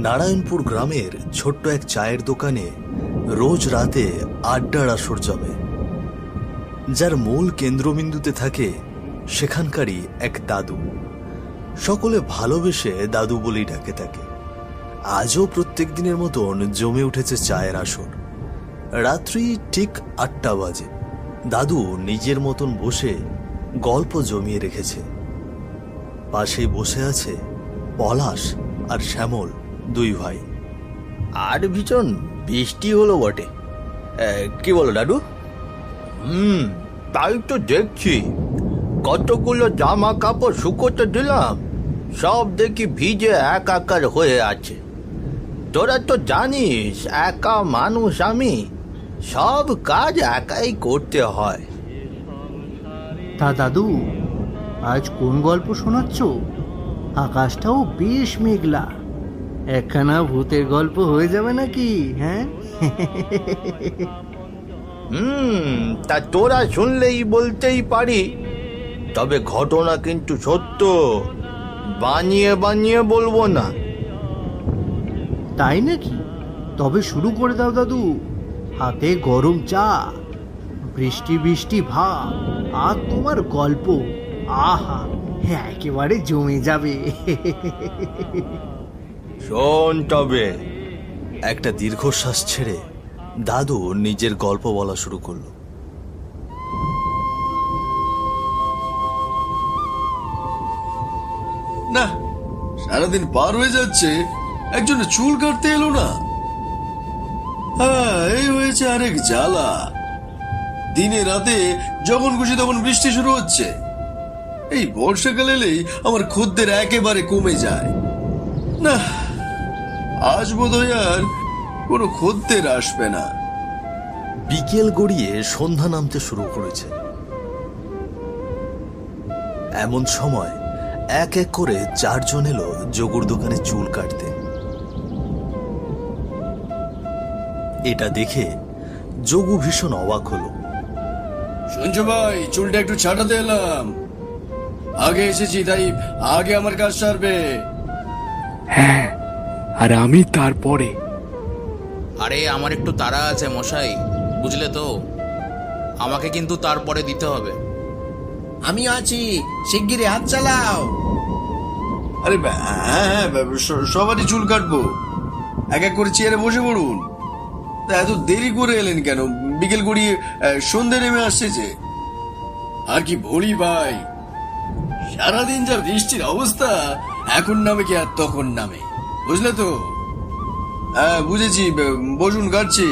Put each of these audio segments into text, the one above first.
নারায়ণপুর গ্রামের ছোট্ট এক চায়ের দোকানে রোজ রাতে আড্ডার আসর জমে। যার মূল কেন্দ্রবিন্দুতে থাকে সেখানকারই এক দাদু। সকলে ভালোবেসে দাদু বলেই ডাকে তাকে। আজও প্রত্যেক দিনের মতন জমে উঠেছে চায়ের আসর। রাত্রি ঠিক আটটা বাজে। দাদু নিজের মতন বসে গল্প জমিয়ে রেখেছে। পাশেই বসে আছে পলাশ আর শ্যামল। দুই ভাই। আর ভীষণ বৃষ্টি হলো বটে। কি বলো দাদু? হুম তাই তো দেখছি। কতগুলো জামা কাপড় শুকোতে দিলাম সব দেখি ভিজে একাকার হয়ে আছে। তোরা তো জানিস একা মানুষ আমি সব কাজ একাই করতে হয়। তা দাদু আজ কোন গল্প শোনাচ্ছ? আকাশটাও বেশ মেঘলা। একখানা ভূতের গল্প হয়ে যাবে নাকি হ্যাঁ? হুম তা তোরা শুনলেই বলতেই পারি। তবে ঘটনা কিন্তু সত্য বানিয়ে বানিয়ে বলব না। তাই নাকি? তবে শুরু করে দাও দাদু। হাতে গরম চা বৃষ্টি বৃষ্টি ভাব আর তোমার গল্প। আহা একেবারে জমে যাবে। শোন তবে একটা দীর্ঘশ্বাস ছেড়ে দাদু নিজের গল্প বলা শুরু করল। না, সারাদিন পার হয়ে যাচ্ছে একজন চুল কাটতে এলো না। হ্যাঁ এই হয়েছে আরেক জ্বালা। দিনে রাতে যখন খুশি তখন বৃষ্টি শুরু হচ্ছে। এই বর্ষাকাল এলেই আমার খদ্দের একেবারে কমে যায়। না আজ বোধহয় আর কোনো খদ্দের আসবে না। বিকেল গড়িয়ে সন্ধ্যা নামতে শুরু করেছে। এমন সময় এক এক করে চারজন এলো যোগুর দোকানে চুল কাটতে। এটা দেখে যোগু ভীষণ অবাক হলো। শুনছো ভাই চুলটা একটু ছাটাতে এলাম। আগে এসেছি তাই আগে আমার কাজ সারবে। হ্যাঁ আর আমি তারপরে। আরে আমার একটু তাড়া আছে মশাই বুঝলে তো? আমাকে কিন্তু তারপরে দিতে হবে। আমি আছি শিগগিরই হাত চালাও। আরে হ্যাঁ হ্যাঁ সবারই চুল কাটবো। এক এক করে চেয়ারে বসে পড়ুন। তা এত দেরি করে এলেন কেন? বিকেল গড়িয়ে সন্ধে নেমে আসছে যে। আর কি বলি ভাই? সারাদিন যা বৃষ্টির অবস্থা এখন নামে কি আর তখন নামে? বুঝলে তো? হ্যাঁ বুঝেছি বসুন কাটছি।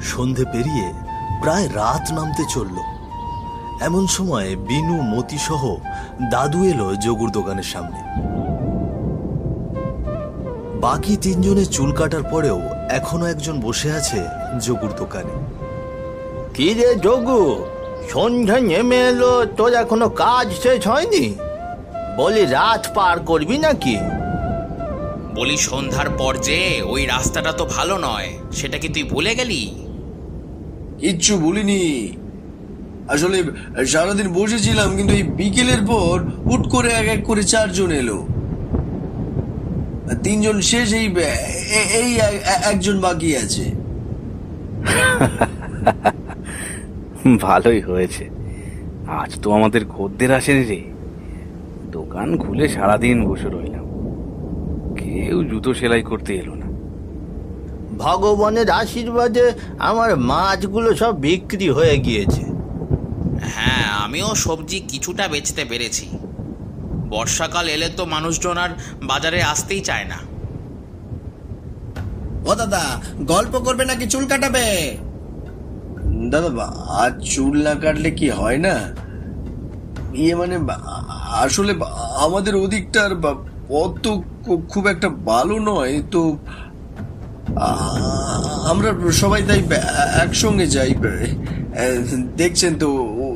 সন্ধে পেরিয়ে প্রায় রাত নামতে চলল। এমন সময় বিনু মতি সহ দাদু এলো যোগুর দোকানের সামনে। বাকি তিনজনের চুল কাটার পরেও এখনও একজন বসে আছে যোগুর দোকানে। কি রে যোগু? সন্ধ্যা নেমে এলো তোর এখনও কাজ শেষ হয়নি? বলি রাত পার করবি নাকি? বলি সন্ধ্যার পর যে ওই রাস্তাটা তো ভালো নয় সেটা কি তুই ভুলে গেলি? কিচ্ছু ভুলিনি। আসলে সারাদিন বসেছিলাম কিন্তু এই বিকেলের পর হুট করে এক এক করে চারজন এলো। তিনজন শেষ এই এই একজন বাকি আছে। ভালোই হয়েছে। আজ তো আমাদের খদ্দের আসেনি রে। দোকান খুলে সারাদিন বসে রইলাম। কেউ জুতো সেলাই করতে এলো না। ভগবানের আশীর্বাদে আমার মাছগুলো সব বিক্রি হয়ে গিয়েছে। হ্যাঁ আমিও সবজি কিছুটা বেচতে পেরেছি। বর্ষাকাল এলে তো মানুষজন আর বাজারে আসতেই চায় না। ও দাদা গল্প করবে নাকি চুল কাটাবে? দাদা বা- আজ চুল না কাটলে কি হয় না? ইয়ে মানে বা- আসলে আমাদের ওদিকটার পথ তো খুব একটা ভালো নয়, তো আমরা সবাই তাই একসঙ্গে যাই। দেখছেন তো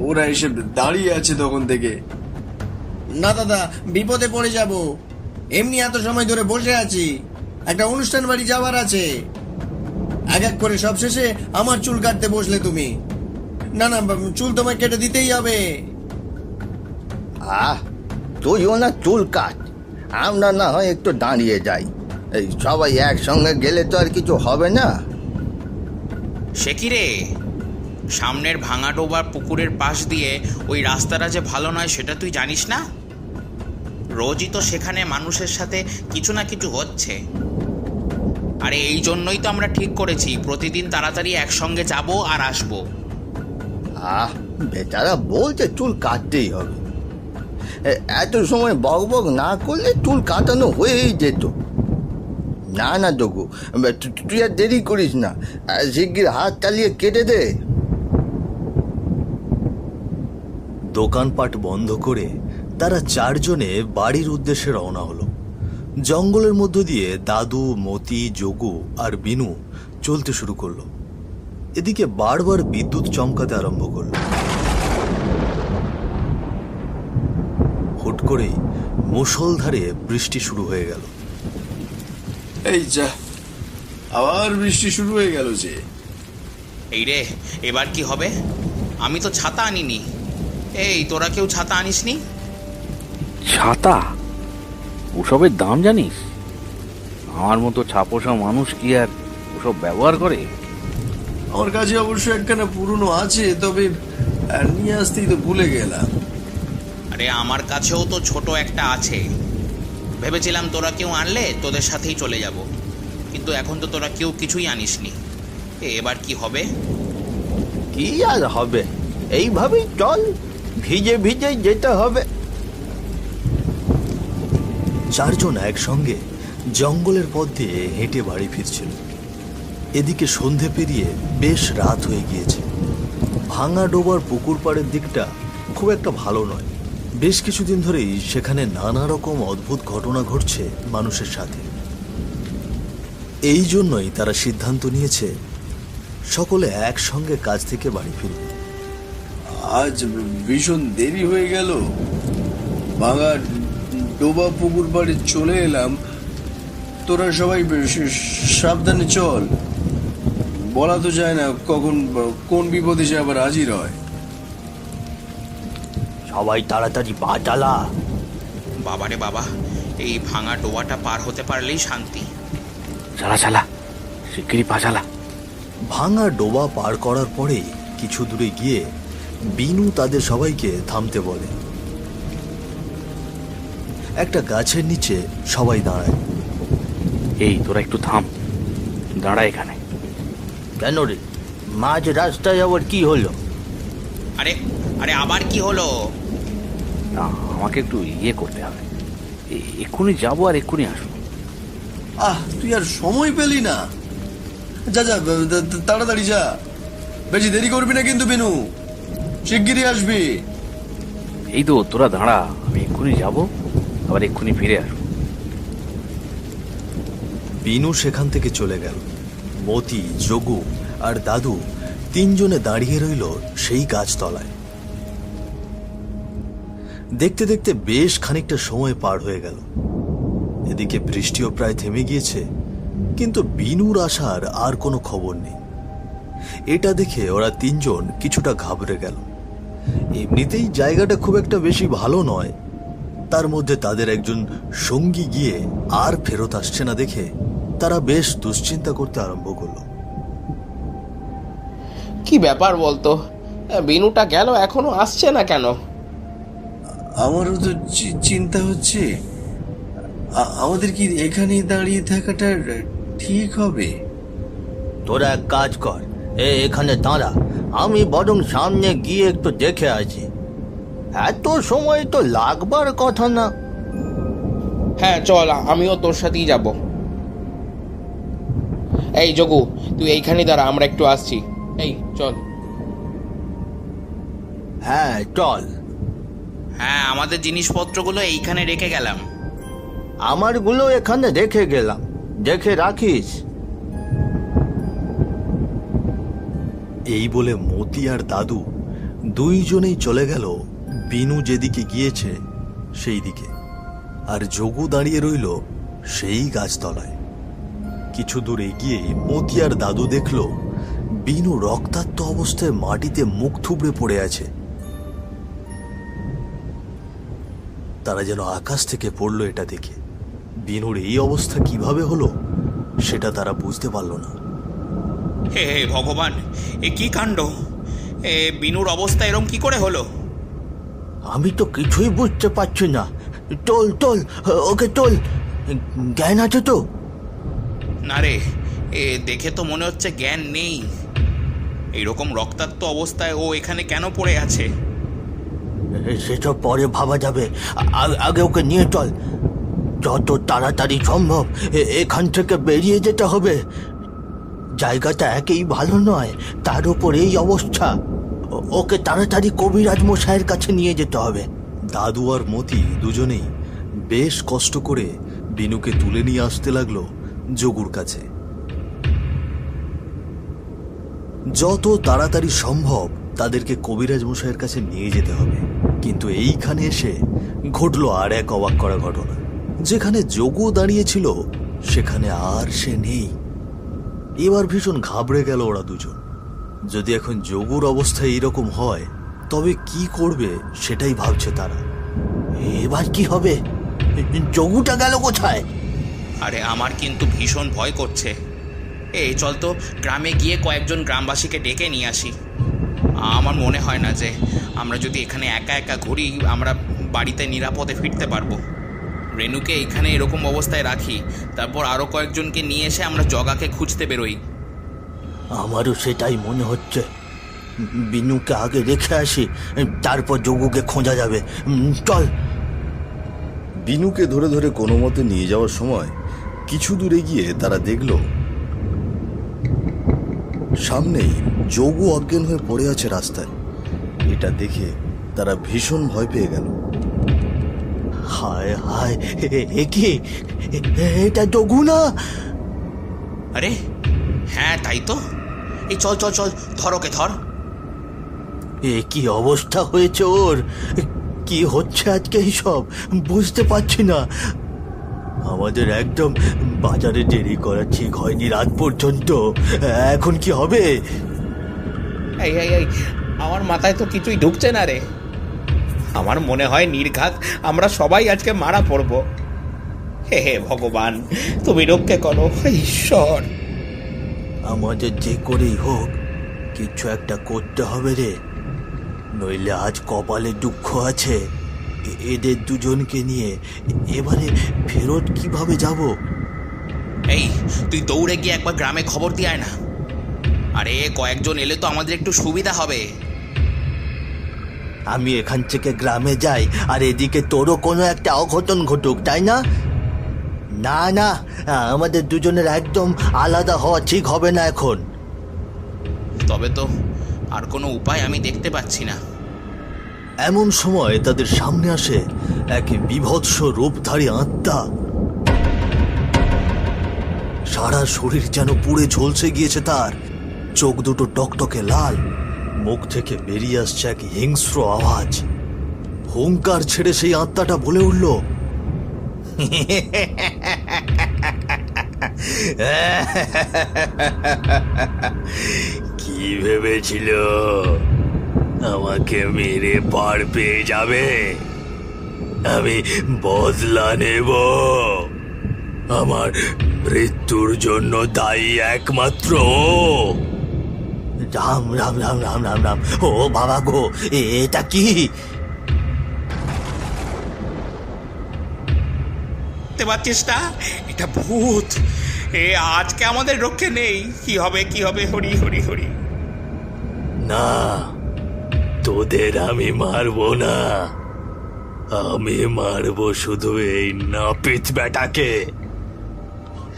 ওরা এসে দাঁড়িয়ে আছে তখন থেকে। না দাদা, বিপদে পড়ে যাব। এমনি এত সময় ধরে বসে আছি। একটা অনুষ্ঠান বাড়ি যাওয়ার আছে। এক এক করে সব শেষে আমার চুল কাটতে বসলে তুমি। না না, চুল তোমায় কেটে দিতেই হবে। আহ তুইও না চুল কাট। আমরা না হয় একটু দাঁড়িয়ে যাই। এই সবাই একসঙ্গে গেলে তো আর কিছু হবে না। সে কি রে? সামনের ভাঙা ডোবার পুকুরের পাশ দিয়ে ওই রাস্তাটা যে ভালো নয় সেটা তুই জানিস না? রোজই তো সেখানে মানুষের সাথে কিছু না কিছু হচ্ছে। আরে এই জন্যই তো আমরা ঠিক করেছি প্রতিদিন তাড়াতাড়ি একসঙ্গে যাব আর আসব। আহ বেচারা বলছে চুল কাটতেই হবে। এত সময় বক বক না করলে চুল কাটানো হয়েই যেত। না না তু- তুই আর দেরি করিস না। শিগগির হাত চালিয়ে কেটে দে। দোকানপাট বন্ধ করে তারা চারজনে বাড়ির উদ্দেশ্যে রওনা হলো। জঙ্গলের মধ্য দিয়ে দাদু, মতি, যোগু আর বিনু চলতে শুরু করল। এদিকে বারবার বিদ্যুৎ চমকাতে আরম্ভ করল। হুট করেই মুষলধারে বৃষ্টি শুরু হয়ে গেল। এই যা আবার বৃষ্টি শুরু হয়ে গেল যে। এই রে এবার কি হবে? আমি তো ছাতা আনিনি। এই তোরা কেউ ছাতা আনিসনি? ছাতা? ওসবের দাম জানিস? আমার মতো ছাপোষা মানুষ কি আর ওসব ব্যবহার করে? আমার কাছে অবশ্য একখানা পুরনো আছে তবে নিয়ে আসতেই তো ভুলে গেলাম। আরে, আমার কাছেও তো ছোট একটা আছে। ভেবেছিলাম তোরা কেউ আনলে তোদের সাথেই চলে যাব। কিন্তু এখন তো তোরা কেউ কিছুই আনিসনি। এবার কি হবে? কি আর হবে? এইভাবেই চল। ভিজে ভিজে যেতে হবে। চারজন একসঙ্গে জঙ্গলের পথ দিয়ে হেঁটে বাড়ি ফিরছিল। এদিকে সন্ধে পেরিয়ে বেশ রাত হয়ে গিয়েছে। ভাঙা ডোবার পুকুর পাড়ের দিকটা খুব একটা ভালো নয়। বেশ কিছুদিন ধরেই সেখানে নানা রকম অদ্ভুত ঘটনা ঘটছে মানুষের সাথে। এই জন্যই তারা সিদ্ধান্ত নিয়েছে সকলে একসঙ্গে কাজ থেকে বাড়ি ফিরবে আজ ভীষণ দেরি হয়ে গেল। ভাঙা ডোবা পুকুর বাড়ি চলে এলাম। তোরা সবাই সাবধানে চল। বলা তো যায় না কখন কোন বিপদে সে আবার হাজির হয়। সবাই তাড়াতাড়ি পা চালা। বাবারে বাবা এই ভাঙা ডোবাটা পার হতে পারলেই শান্তি। চালা চালা শিগগিরই পা চালা। ভাঙা ডোবা পার করার পরেই কিছু দূরে গিয়ে বিনু তাদের সবাইকে থামতে বলে। একটা গাছের নিচে সবাই দাঁড়ায়। এই তোরা একটু থাম। দাঁড়া এখানে। কেন রে? মাঝ রাস্তায় আবার কি হলো? আরে আরে আবার কি হলো? না আমাকে একটু ইয়ে করতে হবে। এ- এক্ষুনি যাব আর এক্ষুনি আসব। আহ তুই আর সময় পেলি না। যা যা তাড়াতাড়ি যা। বেশি দেরি করবি না কিন্তু বিনু। শিগগিরই আসবি। এই তো তোরা দাঁড়া আমি এক্ষুনি যাব আবার এক্ষুনি ফিরে আসব। বিনু সেখান থেকে চলে গেল। মতি যোগু আর দাদু তিনজনে দাঁড়িয়ে রইল সেই গাছতলায়। দেখতে দেখতে বেশ খানিকটা সময় পার হয়ে গেল। এদিকে বৃষ্টিও প্রায় থেমে গিয়েছে, কিন্তু বিনুর আসার আর কোনো খবর নেই। এটা দেখে ওরা তিনজন কিছুটা ঘাবড়ে গেল। এমনিতেই জায়গাটা খুব একটা বেশি ভালো নয়। তার মধ্যে তাদের একজন সঙ্গী গিয়ে আর ফেরত আসছে না দেখে তারা বেশ দুশ্চিন্তা করতে আরম্ভ করল। কি ব্যাপার বলতো? বিনুটা গেল, এখনও আসছে না কেন? আমারও তো চি- চিন্তা হচ্ছে আমাদের কি এখানে দাঁড়িয়ে থাকাটা ঠিক হবে? তোরা এক কাজ কর এ এখানে দাঁড়া আমি বরং সামনে গিয়ে একটু দেখে আসি। এত সময় তো লাগবার কথা না। হ্যাঁ চল আমিও তোর সাথেই যাব। এই জগু তুই এইখানেই দাঁড়া আমরা একটু আসছি। এই চল। হ্যাঁ চল। হ্যাঁ আমাদের জিনিসপত্রগুলো এইখানে রেখে গেলাম। আমারগুলো এখানে রেখে গেলাম। দেখে রাখিস। এই বলে মতি আর দাদু দুইজনেই চলে গেল বিনু যেদিকে গিয়েছে সেই দিকে আর যোগু দাঁড়িয়ে রইল সেই গাছতলায়। কিছু দূর এগিয়ে মতি আর দাদু দেখল বিনু রক্তাক্ত অবস্থায় মাটিতে মুখ থুবড়ে পড়ে আছে। তারা যেন আকাশ থেকে পড়ল এটা দেখে। বিনুর এই অবস্থা কীভাবে হলো সেটা তারা বুঝতে পারল না। হে হে ভগবান এ কি কাণ্ড? এ বিনুর অবস্থা এরম কি করে হলো? আমি তো কিছুই বুঝতে পারছি না। তোল তোল ওকে তোল। জ্ঞান আছে তো? না রে এ দেখে তো মনে হচ্ছে জ্ঞান নেই। এইরকম রক্তাক্ত অবস্থায় ও এখানে কেন পড়ে আছে? সেসব পরে ভাবা যাবে। আগে ওকে নিয়ে চল। যত তাড়াতাড়ি সম্ভব এখান থেকে বেরিয়ে যেতে হবে। জায়গাটা একেই ভালো নয়, তার উপর এই অবস্থা ওকে তাড়াতাড়ি কবিরাজ মশাইয়ের কাছে নিয়ে যেতে হবে। দাদু আর মতি দুজনেই বেশ কষ্ট করে বিনুকে তুলে নিয়ে আসতে লাগল যোগুর কাছে। যত তাড়াতাড়ি সম্ভব তাদেরকে কবিরাজ মশাইয়ের কাছে নিয়ে যেতে হবে। কিন্তু এইখানে এসে ঘটলো আর এক অবাক করা ঘটনা। যেখানে যোগু দাঁড়িয়েছিল, সেখানে আর সে নেই। এবার ভীষণ ঘাবড়ে গেল ওরা দুজন। যদি এখন যোগুর অবস্থা এইরকম হয়, তবে কি করবে সেটাই ভাবছে তারা। এবার কি হবে? যোগুটা গেল কোথায়? আরে, আমার কিন্তু ভীষণ ভয় করছে। এই, চল তো, গ্রামে গিয়ে কয়েকজন গ্রামবাসীকে ডেকে নিয়ে আসি। আমার মনে হয় না যে আমরা যদি এখানে একা একা ঘুরি আমরা বাড়িতে নিরাপদে ফিরতে পারব। রেনুকে এখানে এরকম অবস্থায় রাখি তারপর আরও কয়েকজনকে নিয়ে এসে আমরা জগাকে খুঁজতে বেরোই। আমারও সেটাই মনে হচ্ছে। বিনুকে আগে রেখে আসি তারপর যোগুকে খোঁজা যাবে। চল। বিনুকে ধরে ধরে কোনো মতে নিয়ে যাওয়ার সময় কিছু দূরে গিয়ে তারা দেখল সামনেই যোগু অজ্ঞান হয়ে পড়ে আছে রাস্তায়। এটা দেখে তারা ভীষণ ভয় পেয়ে গেল। হায় হায় এ- কি? এটা যোগু না? আরে হ্যাঁ তাই তো। এই চল চল চল ধর ওকে ধর। এ কি অবস্থা হয়েছে ওর? কি হচ্ছে আজকে সব বুঝতে পারছি না। আমাদের একদম বাজারে দেরি করা ঠিক হয়নি রাত পর্যন্ত। এখন কি হবে? এই এই এই আমার মাথায় তো কিছুই ঢুকছে না রে। আমার মনে হয় নির্ঘাত আমরা সবাই আজকে মারা পড়ব। হে হে ভগবান তুমি রক্ষে করো ঈশ্বর। আমাদের যে করেই হোক কিছু একটা করতে হবে রে। নইলে আজ কপালে দুঃখ আছে। এদের দুজনকে নিয়ে এবারে ফেরত কীভাবে যাব? এই তুই দৌড়ে গিয়ে একবার গ্রামে খবর দিয়ে আয় না। আরে কয়েকজন এলে তো আমাদের একটু সুবিধা হবে। আমি এখান থেকে গ্রামে যাই আর এদিকে তোরও কোনো একটা অঘটন ঘটুক তাই না? না না আমাদের দুজনের একদম আলাদা হওয়া ঠিক হবে না এখন। তবে তো আর কোনো উপায় আমি দেখতে পাচ্ছি না। এমন সময় তাদের সামনে আসে এক বিভৎস রূপধারী আত্মা। সারা শরীর যেন পুড়ে ঝলসে গিয়েছে তার। চোখ দুটো টকটকে লাল, মুখ থেকে বেরিয়ে আসছে এক হিংস্র আওয়াজ। হুঙ্কার ছেড়ে সেই আত্মাটা বলে উঠল, কি ভেবেছিল? আমাকে মেরে পার পেয়ে যাবে। আমি বদলা নেব। আমার মৃত্যুর জন্য দায়ী একমাত্র। রাম রাম রাম রাম রাম রাম। ও বাবা গো এ- এটা কি? পাচ্ছিস না? এটা ভূত। এ আজকে আমাদের রক্ষে নেই। কি হবে কি হবে? হরি হরি হরি। না তোদের আমি মারবো না। আমি মারবো শুধু এই নাপিত বেটাকে।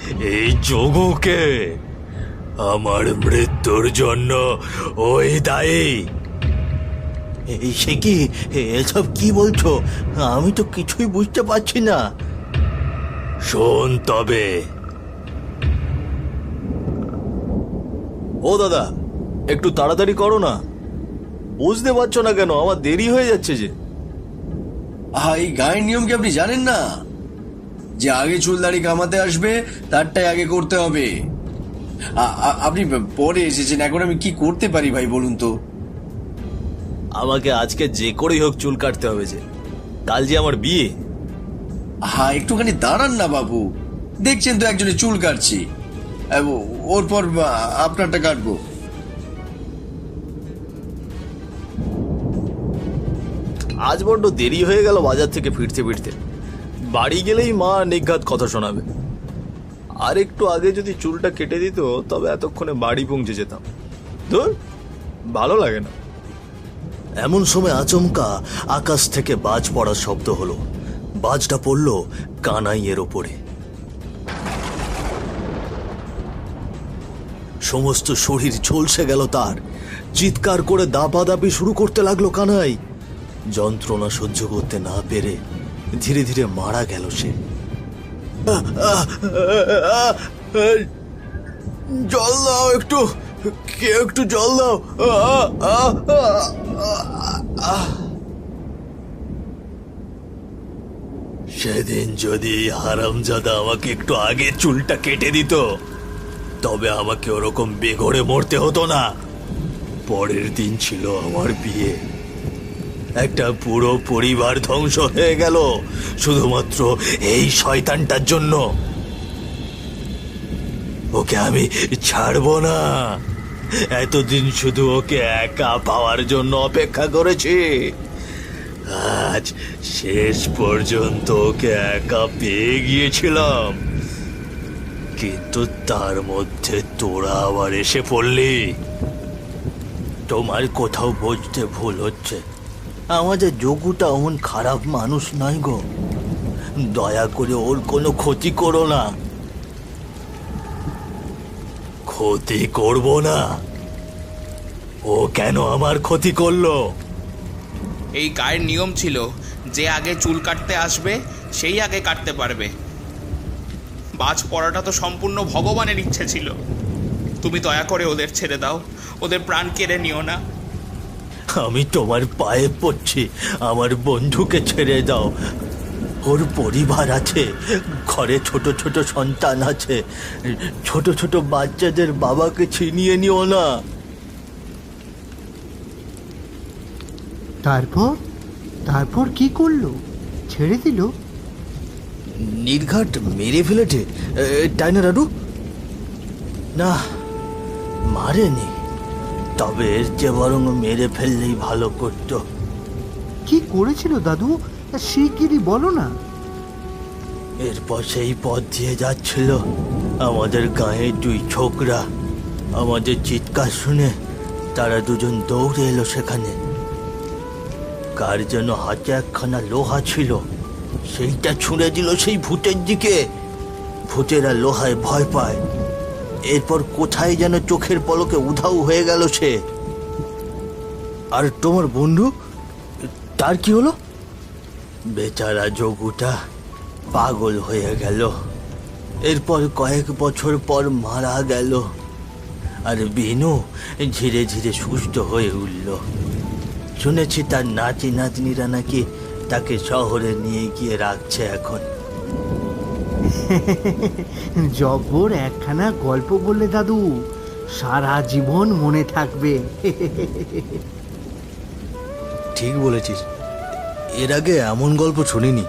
এই যোগুকে আমার মৃত্যুর জন্য ওই দায়ী। এই সে কি? এসব কি বলছো? আমি তো কিছুই বুঝতে পারছি না। শোন তবে। ও দাদা একটু তাড়াতাড়ি করো না। বুঝতে পারছ না কেন? আমার দেরি হয়ে যাচ্ছে যে। আহা এই গায়ের নিয়ম কি আপনি জানেন না? যে আগে চুল দাড়ি কামাতে আসবে তারটাই আগে করতে হবে। আপনি পরে এসেছেন এখন আমি কি করতে পারি ভাই বলুন তো? আমাকে আজকে যে করেই হোক চুল কাটতে হবে যে। কাল যে আমার বিয়ে। হ্যাঁ একটুখানি দাঁড়ান না বাবু। দেখছেন তো একজনের চুল কাটছি। ওর পর আপনারটা কাটবো। আজ বড্ড দেরি হয়ে গেল বাজার থেকে ফিরতে ফিরতে। বাড়ি গেলেই মা নিঘাত কথা শোনাবে। আর একটু আগে যদি চুলটা কেটে দিত, তবে এতক্ষণে বাড়ি পৌঁছে যেতাম। ধুর, ভালো লাগে না। এমন সময় আচমকা আকাশ থেকে বাজ পড়ার শব্দ হলো। বাজটা পড়ল কানাইয়ের ওপরে। সমস্ত শরীর ঝলসে গেল তার। চিৎকার করে দাপাদাপি শুরু করতে লাগল কানাই। যন্ত্রণা সহ্য করতে না পেরে ধীরে ধীরে মারা গেল সে। জল দাও একটু, কে একটু জল দাও? সেদিন যদি হারামজাদা আমাকে একটু আগে চুলটা কেটে দিত, তবে আমাকে ওরকম বেঘরে মরতে হতো না। পরের দিন ছিল আমার বিয়ে। একটা পুরো পরিবার ধ্বংস হয়ে গেল, শুধুমাত্র এই শয়তানটার জন্য। ওকে আমি ছাড়বো না। এতদিন শুধু ওকে একা পাওয়ার জন্য অপেক্ষা করেছি। আজ শেষ পর্যন্ত ওকে একা পেয়ে গিয়েছিলাম। কিন্তু তার মধ্যে তোরা আবার এসে পড়লি। তোমার কোথাও বুঝতে ভুল হচ্ছে। আমাদের যোগুটা অমন খারাপ মানুষ নয় গো। দয়া করে ওর কোনো ক্ষতি করো না। ক্ষতি করব না। ও কেন আমার ক্ষতি করল? এই গায়ের নিয়ম ছিল, যে আগে চুল কাটতে আসবে, সেই আগে কাটতে পারবে। বাজ পড়াটা তো সম্পূর্ণ ভগবানের ইচ্ছে ছিল। তুমি দয়া করে ওদের ছেড়ে দাও, ওদের প্রাণ কেড়ে নিও না। আমি তোমার পায়ে পড়ছি। আমার বন্ধুকে ছেড়ে দাও। ওর পরিবার আছে ঘরে ছোট ছোট সন্তান আছে। ছোট ছোট বাচ্চাদের বাবাকে ছিনিয়ে নিও না। তারপর? তারপর কি করল? ছেড়ে দিল? নির্ঘাট মেরে ফেলেছে। তাই না দাদু না মারেনি। তবে এর চেয়ে বরং মেরে ফেললেই ভালো করতো। কি করেছিল দাদু? শিগগিরই বলো না। এরপর সেই পথ দিয়ে যাচ্ছিল আমাদের গায়ে দুই ছোকরা। আমাদের চিৎকার শুনে তারা দুজন দৌড়ে এলো সেখানে। কার যেন হাতে একখানা লোহা ছিল সেইটা ছুঁড়ে দিল সেই ভূতের দিকে। ভূতেরা লোহায় ভয় পায়। এরপর কোথায় যেন চোখের পলকে উধাও হয়ে গেল সে। আর তোমার বন্ধু? তার কি হলো? বেচারা যোগুটা পাগল হয়ে গেল। এরপর কয়েক বছর পর মারা গেল। আর বিনু ধীরে ধীরে সুস্থ হয়ে উঠল। শুনেছি তার নাতি নাতনিরা নাকি তাকে শহরে নিয়ে গিয়ে রাখছে এখন। জব্বর একখানা গল্প বললে দাদু, সারা জীবন মনে থাকবে। ঠিক বলেছিস। এর আগে এমন গল্প শুনিনি।